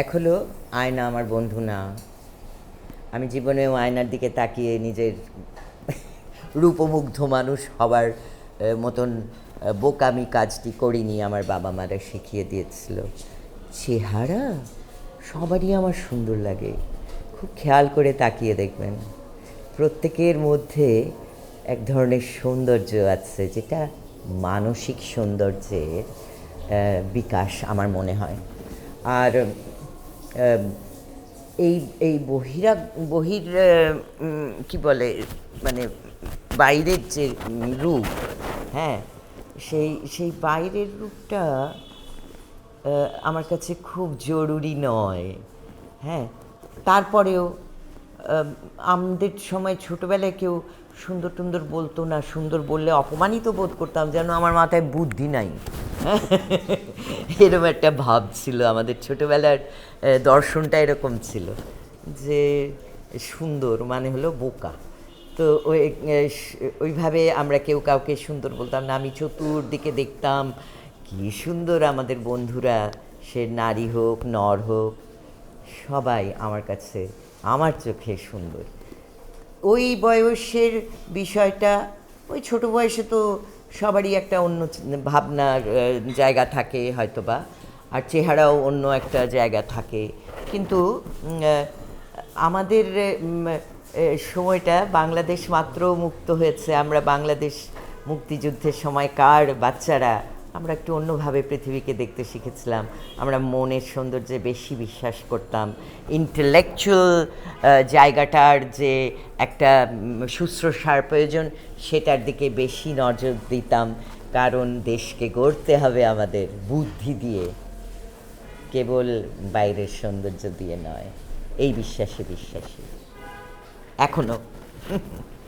এক হলো আয়না আমার বন্ধু না। আমি জীবনেও আয়নার দিকে তাকিয়ে নিজের রূপমুগ্ধ মানুষ হবার মতন বোকামি কাজটি করিনি আমার বাবা মারা শিখিয়ে দিয়েছিল। চেহারা? সবারই আমার সুন্দর লাগে। খুব খেয়াল করে তাকিয়ে দেখবেন। প্রত্যেকের মধ্যে এক ধরনের সৌন্দর্য আছে যেটা মানসিক সৌন্দর্যের বিকাশ আমার মনে হয়। আর এই এই বহিরা, বহির কি বলে মানে বাইরের যে রূপ হ্যাঁ সেই সেই বাইরের রূপটা আমার কাছে খুব জরুরি নয় হ্যাঁ তারপরেও আমাদের সময় ছোটোবেলায় কেউ সুন্দর টুন্দর বলতো না, সুন্দর বললে অপমানিত বোধ করতাম যেন আমার মাথায় বুদ্ধি নাই। এরকম একটা ভাব ছিল, আমাদের ছোটোবেলার দর্শনটা এরকম ছিল যে সুন্দর মানে হলো বোকা। তো ওই ওইভাবে আমরা কেউ কাউকে সুন্দর বলতাম না, আমি চতুর্দিকে দেখতাম কি সুন্দর আমাদের বন্ধুরা, সে নারী হোক, নর হোক। সবাই আমার কাছে, আমার চোখে সুন্দর। ওই বয়সের বিষয়টা, ওই ছোট বয়সে তো সবারই একটা অন্য ভাবনার জায়গা থাকে হয়তোবা, আর চেহারাও অন্য একটা জায়গা থাকে। কিন্তু আমাদের সময়টা বাংলাদেশ মাত্র মুক্ত হয়েছে। আমরা বাংলাদেশ মুক্তিযুদ্ধের সময়কার বাচ্চারা আমরা একটু অন্যভাবে পৃথিবীকে দেখতে শিখেছিলাম। আমরা মনের সৌন্দর্যে বেশি বিশ্বাস করতাম। ইন্টেলেকচুয়াল জায়গাটার যে একটা শুশ্রূষার প্রয়োজন, সেটার দিকে বেশি নজর দিতাম। কারণ দেশকে গড়তে হবে আমাদের বুদ্ধি দিয়ে। কেবল বাইরের সৌন্দর্য দিয়ে নয়, এই বিশ্বাসে বিশ্বাসী। এখনও।